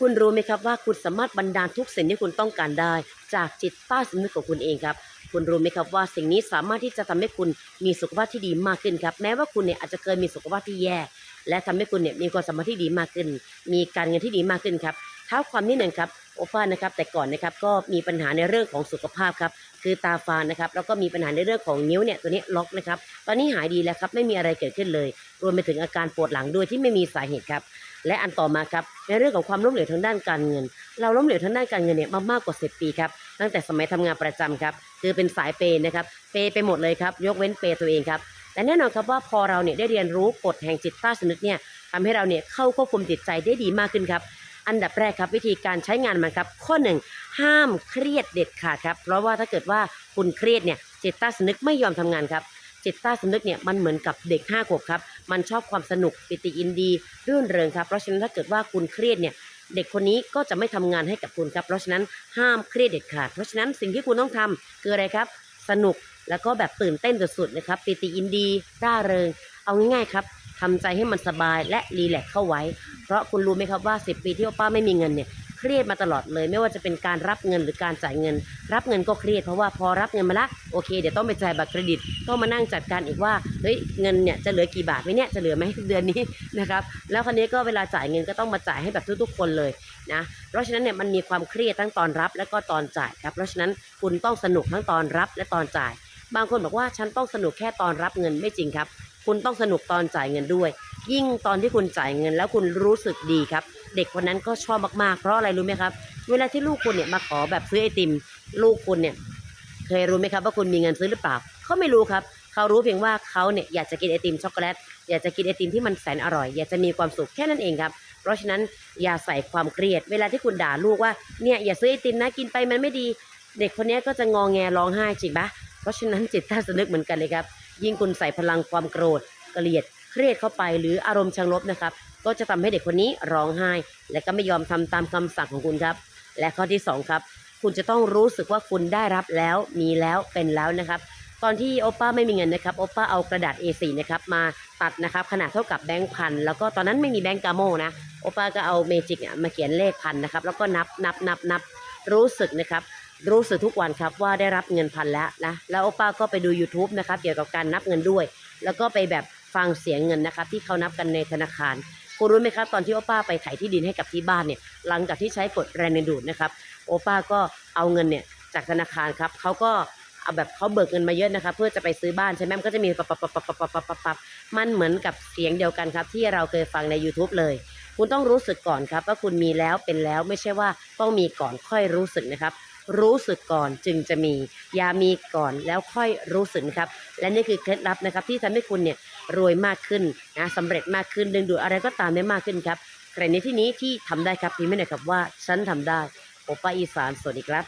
คุณรู้ไหมครับว่าคุณสามารถบันดาลทุกสิ่งที่คุณต้องการได้ จากจิตใต้สำนึกของคุณเองครับ คุณรู้ไหมครับว่าสิ่งนี้สามารถที่จะทำให้คุณมีสุขภาพที่ดีมากขึ้นครับ แม้ว่าคุณเนี่ยอาจจะเคยมีสุขภาพที่แย่ และทำให้คุณเนี่ยมีความสามารถที่ดีมากขึ้น มีการเงินที่ดีมากขึ้นครับเท้าความนิดหนึ่งครับโอป้านะครับแต่ก่อนนะครับก็มีปัญหาในเรื่องของสุขภาพครับคือตาฟานนะครับแล้วก็มีปัญหาในเรื่องของนิ้วเนี่ยตัวนี้ล็อกนะครับตอนนี้หายดีแล้วครับไม่มีอะไรเกิดขึ้นเลย รวมไปถึงอาการปวดหลังด้วยที่ไม่มีสาเหตุครับ และอันต่อมาครับในเรื่องของความล้มเหลวทางด้านการเงิน เราล้มเหลวทางด้านการเงินเนี่ยมามากกว่า 10 ปีครับตั้งแต่สมัยทำงานประจำครับคือเป็นสายเปย์นะครับเปย์ไปหมดเลยครับยกเว้นเปย์ตัวเองครับแต่แน่นอนครับว่าพอเราเนี่ยได้เรียนรู้กฎแห่งจิตใต้สำนึกเนี่ยทำให้เราเนี่ยเข้าควบคุมจิตใจได้ดีมากขึ้นครับอันดับแรกครับวิธีการใช้งานมันครับ ข้อหนึ่งห้ามเครียดเด็ดขาดครับ เพราะว่าถ้าเกิดว่าคุณเครียดเนี่ยจิตใต้สำนึกไม่ยอมทำงานครับจิตใต้สำนึกเนี่ยมันเหมือนกับเด็กห้าขวบครับ มันชอบความสนุกปิติยินดีรื่นเริงครับ เพราะฉะนั้นถ้าเกิดว่าคุณเครียดเนี่ยเด็กคนนี้ก็จะไม่ทำงานให้กับคุณครับ เพราะฉะนั้นห้ามเครียดเด็ดขาด เพราะฉะนั้นสิ่งที่คุณต้องทำคืออะไรครับ สนุกแล้วก็แบบตื่นเต้นสุดๆนะครับปิติยินดีร่าเริง เอาง่ายๆครับทำใจให้มันสบายและรีแลกเข้าไว้ เพราะคุณรู้ไหมครับว่า 10 ปีที่โอป้าไม่มีเงินเนี่ย เครียดมาตลอดเลย ไม่ว่าจะเป็นการรับเงินหรือการจ่ายเงิน รับเงินก็เครียดเพราะว่าพอรับเงินมาละโอเคเดี๋ยวต้องไปจ่ายบัตรเครดิตต้องมานั่งจัดการอีกว่าเฮ้ยเงินเนี่ยจะเหลือกี่บาทไหมเนี่ยจะเหลือไหมเดือนนี้นะครับแล้วคราวนี้ก็เวลาจ่ายเงินก็ต้องมาจ่ายให้แบบทุกๆ คนเลยนะเพราะฉะนั้นเนี่ยมันมีความเครียดทั้งตอนรับและก็ตอนจ่ายครับเพราะฉะนั้นคุณต้องสนุกทั้งตอนรับและตอนจ่าย บางคนบอกว่าฉันต้องสนุกแค่ตอนรับเงินไม่จริงครับ คุณต้องสนุกตอนจ่ายเงินด้วย ยิ่งตอนที่คุณจ่ายเงินแล้วคุณรู้สึกดีครับ เด็กคนนั้นก็ชอบมากๆ เพราะอะไรรู้ไหมครับ เวลาที่ลูกคุณเนี่ยมาขอแบบซื้อไอติม ลูกคุณเนี่ยเคยรู้ไหมครับว่าคุณมีเงินซื้อหรือเปล่าเขาไม่รู้ครับ เขารู้เพียงว่าเขาเนี่ยอยากจะกินไอติมช็อกโกแลตอยากจะกินไอติมที่มันแสนอร่อย อยากจะมีความสุขแค่นั้นเองครับ เพราะฉะนั้นอย่าใส่ความเครียด เวลาที่คุณด่าลูกว่าเนี่ยอย่าซื้อไอติมนะกินไปมันไม่ดี เด็กคนนี้ก็จะงองแงร้องไห้จริงปะเพราะฉะนั้นจิตใต้สำนึกเหมือนกันเลยครับ ยิ่งคุณใส่พลังความโกรธเกลียด เครียดเข้าไปหรืออารมณ์ชิงลบนะครับ ก็จะทำให้เด็กคนนี้ร้องไห้ และก็ไม่ยอมทำตามคำสั่งของคุณครับ และข้อที่สองครับ คุณจะต้องรู้สึกว่าคุณได้รับแล้วมีแล้วเป็นแล้วนะครับ ตอนที่โอป้าไม่มีเงินนะครับโอป้าเอากระดาษ A4 นะครับมาตัดนะครับขนาดเท่ากับแบงค์พันแล้วก็ตอนนั้นไม่มีแบงค์กาโมนะโอป้าก็เอาเมจิกเนี่ยมาเขียนเลขพันนะครับแล้วก็นับนับนับนับรู้สึกนะครับรู้สึกทุกวันครับว่าได้รับเงินพันแล้วนะแล้วโอป้าก็ไปดู YouTube นะครับเกี่ยวกับการนับเงินด้วย แล้วก็ไปแบบ ฟังเสียงเงินนะครับที่เขานับกันในธนาคารคุณรู้ไหมครับตอนที่โอป้าไปไถที่ดินให้กับที่บ้านเนี่ยหลังจากที่ใช้กฎแรงดึงดูดนะครับโอป้าก็เอาเงินเนี่ยจากธนาคารครับเขาก็เอาแบบเขาเบิกเงินมาเยอะนะครับเพื่อจะไปซื้อบ้านใช่ไหมมันก็จะมีปับปับปับปับปับปับปับปับมันเหมือนกับเสียงเดียวกันครับ ที่เราเคยฟังใน YouTube เลย คุณต้องรู้สึกก่อนครับ ว่าคุณมีแล้วเป็นแล้วไม่ใช่ว่าต้องมีก่อนค่อยรู้สึกนะครับ รู้สึกก่อนจึงจะมี อย่ามีก่อนแล้วค่อยรู้สึกครับ และนี่คือเคล็ดลับนะครับที่ทำให้คุณเนี่ย รวยมากขึ้นนะสำเร็จมากขึ้นดึงดูดอะไรก็ตามได้มากขึ้นครับใครในที่นี้ที่ทำได้ครับพิมพ์ไม่หน่อยครับว่าฉันทำได้โอป้าอีสานสวัสดีครับ